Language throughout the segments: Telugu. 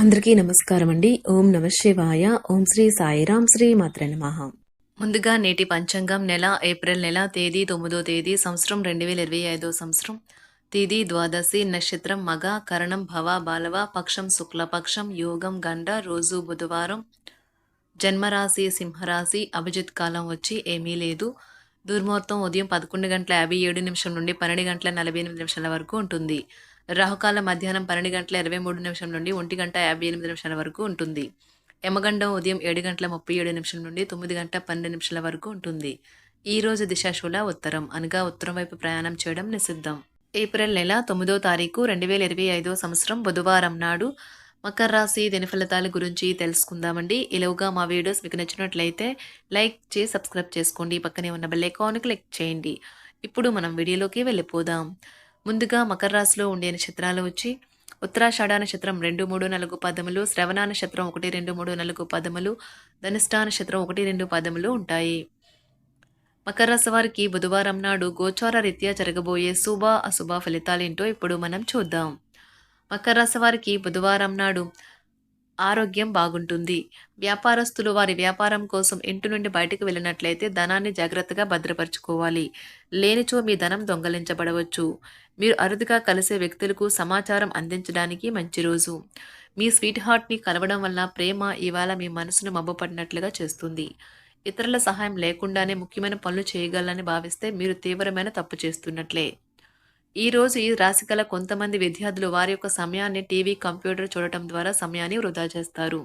అందరికీ నమస్కారం అండి ఓం నమ శివాయ. ఓం శ్రీ సాయిరాం శ్రీ మాత్ర నమః. ముందుగా నేటి పంచాంగం నెల ఏప్రిల్ నెల తేదీ తొమ్మిదో తేదీ సంవత్సరం రెండు వేల ఇరవై ఐదో సంవత్సరం. తేదీ ద్వాదశి నక్షత్రం మగ కరణం భవ బాలవ పక్షం శుక్లపక్షం యోగం గండ రోజు బుధవారం. జన్మరాశి సింహరాశి అభిజిత్ కాలం వచ్చి ఏమీ లేదు. దుర్ముహూర్తం ఉదయం పదకొండు గంటల యాభై ఏడు నిమిషం నుండి పన్నెండు గంటల నలభై ఎనిమిది నిమిషాల వరకు ఉంటుంది. రాహుకాలం మధ్యాహ్నం పన్నెండు గంటల ఇరవై మూడు నిమిషం నుండి ఒంటి గంట యాభై ఎనిమిది నిమిషాల వరకు ఉంటుంది. యమగండం ఉదయం ఏడు గంటల ముప్పై ఏడు నిమిషం నుండి తొమ్మిది గంట పన్నెండు నిమిషాల వరకు ఉంటుంది. ఈ రోజు దిశాశూల ఉత్తరం. అనగా ఉత్తరం వైపు ప్రయాణం చేయడం నిషిద్ధం. ఏప్రిల్ నెల తొమ్మిదో తారీఖు రెండు వేల ఇరవై ఐదో సంవత్సరం బుధవారం నాడు మకర రాశి దిన ఫలితాల గురించి తెలుసుకుందామండి. ఇలాగా మా వీడియోస్ మీకు నచ్చినట్లయితే లైక్ చేసి సబ్స్క్రైబ్ చేసుకోండి. పక్కనే ఉన్న బెల్ ఐకాన్ క్లిక్ చేయండి. ఇప్పుడు మనం వీడియోలోకి వెళ్ళిపోదాం. ముందుగా మకర రాశిలో ఉండే నక్షత్రాలు వచ్చి ఉత్తరాషాఢ నక్షత్రం రెండు మూడు నాలుగు పదములు శ్రవణ నక్షత్రం ఒకటి రెండు మూడు నాలుగు పదములు ధనిష్ట నక్షత్రం ఒకటి రెండు పదములు ఉంటాయి. మకర రాశి వారికి బుధవారం నాడు గోచార రీత్యా జరగబోయే శుభ అశుభ ఫలితాలేంటో ఇప్పుడు మనం చూద్దాం. మకర రాశి వారికి బుధవారం నాడు ఆరోగ్యం బాగుంటుంది. వ్యాపారస్తులు వారి వ్యాపారం కోసం ఇంటి నుండి బయటకు వెళ్ళినట్లయితే ధనాన్ని జాగ్రత్తగా భద్రపరచుకోవాలి. లేనిచో మీ ధనం దొంగలించబడవచ్చు. మీరు అరుదుగా కలిసే వ్యక్తులకు సమాచారం అందించడానికి మంచి రోజు. మీ స్వీట్ హార్ట్ని కలవడం వల్ల ప్రేమ ఇవాళ మీ మనసును మబ్బుపడినట్లుగా చేస్తుంది. ఇతరుల సహాయం లేకుండానే ముఖ్యమైన పనులు చేయగలని భావిస్తే మీరు తీవ్రమైన తప్పు చేస్తున్నట్లే. ఈరోజు ఈ రాశి గల కొంతమంది విద్యార్థులు వారి యొక్క సమయాన్ని టీవీ కంప్యూటర్ చూడటం ద్వారా సమయాన్ని వృధా చేస్తారు.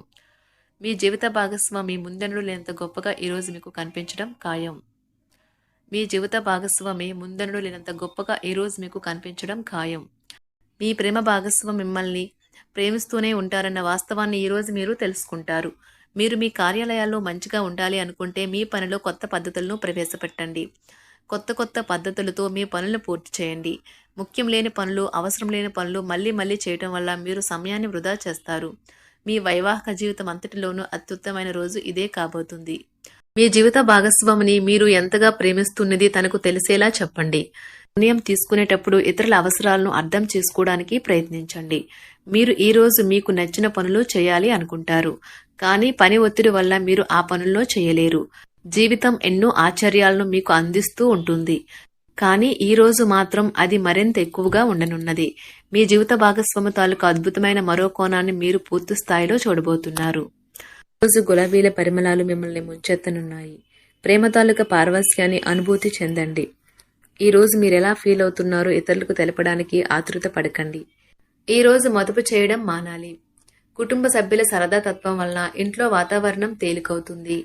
మీ జీవిత భాగస్వామి ముందెన్నడూ లేనంత గొప్పగా ఈరోజు మీకు కనిపించడం ఖాయం. మీ జీవిత భాగస్వామి ముందెన్నడూ లేనంత గొప్పగా ఈరోజు మీకు కనిపించడం ఖాయం. మీ ప్రేమ భాగస్వామి మిమ్మల్ని ప్రేమిస్తూనే ఉంటారన్న వాస్తవాన్ని ఈరోజు మీరు తెలుసుకుంటారు. మీరు మీ కార్యాలయాల్లో మంచిగా ఉండాలి అనుకుంటే మీ పనిలో కొత్త పద్ధతులను ప్రవేశపెట్టండి. కొత్త కొత్త పద్ధతులతో మీ పనులను పూర్తి చేయండి. ముఖ్యం లేని పనులు అవసరం లేని పనులు మళ్ళీ మళ్ళీ చేయటం వల్ల మీరు సమయాన్ని వృధా చేస్తారు. మీ వైవాహిక జీవితం అంతటిలోనూ అత్యుత్తమైన రోజు ఇదే కాబోతుంది. మీ జీవిత భాగస్వామిని మీరు ఎంతగా ప్రేమిస్తున్నది తనకు తెలిసేలా చెప్పండి. నిర్ణయం తీసుకునేటప్పుడు ఇతరుల అవసరాలను అర్థం చేసుకోవడానికి ప్రయత్నించండి. మీరు ఈ రోజు మీకు నచ్చిన పనులు చేయాలి అనుకుంటారు. కానీ పని ఒత్తిడి వల్ల మీరు ఆ పనుల్లో చేయలేరు. జీవితం ఎన్నో ఆశ్చర్యాలను మీకు అందిస్తూ ఉంటుంది. కానీ ఈ రోజు మాత్రం అది మరింత ఎక్కువగా ఉండనున్నది. మీ జీవిత భాగస్వామి తాలూకు అద్భుతమైన మరో కోణాన్ని మీరు పూర్తి స్థాయిలో చూడబోతున్నారు. రోజు గులాబీల పరిమళాలు మిమ్మల్ని ముంచెత్తనున్నాయి. ప్రేమ తాలూక పారవస్యాన్ని అనుభూతి చెందండి. ఈ రోజు మీరు ఎలా ఫీల్ అవుతున్నారో ఇతరులకు తెలపడానికి ఆతృత పడకండి. ఈ రోజు మదుపు చేయడం మానాలి. కుటుంబ సభ్యుల సరదా తత్వం వలన ఇంట్లో వాతావరణం తేలికవుతుంది.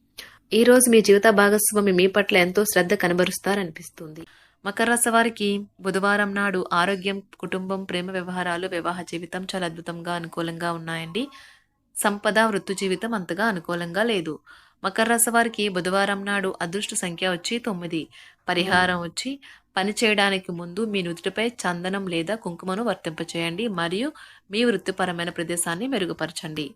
ఈ రోజు మీ జీవిత భాగస్వామి మీ పట్ల ఎంతో శ్రద్ధ కనబరుస్తారనిపిస్తుంది. మకర రాశి వారికి బుధవారం నాడు ఆరోగ్యం కుటుంబం ప్రేమ వ్యవహారాలు వివాహ జీవితం చాలా అద్భుతంగా అనుకూలంగా ఉన్నాయండి. సంపద వృత్తి జీవితం అంతగా అనుకూలంగా లేదు. మకర రాశి వారికి బుధవారం నాడు అదృష్ట సంఖ్య వచ్చి తొమ్మిది. పరిహారం వచ్చి పని చేయడానికి ముందు మీ నుదుటిపై చందనం లేదా కుంకుమను వర్తింపచేయండి మరియు మీ వృత్తిపరమైన ప్రదేశాన్ని మెరుగుపరచండి.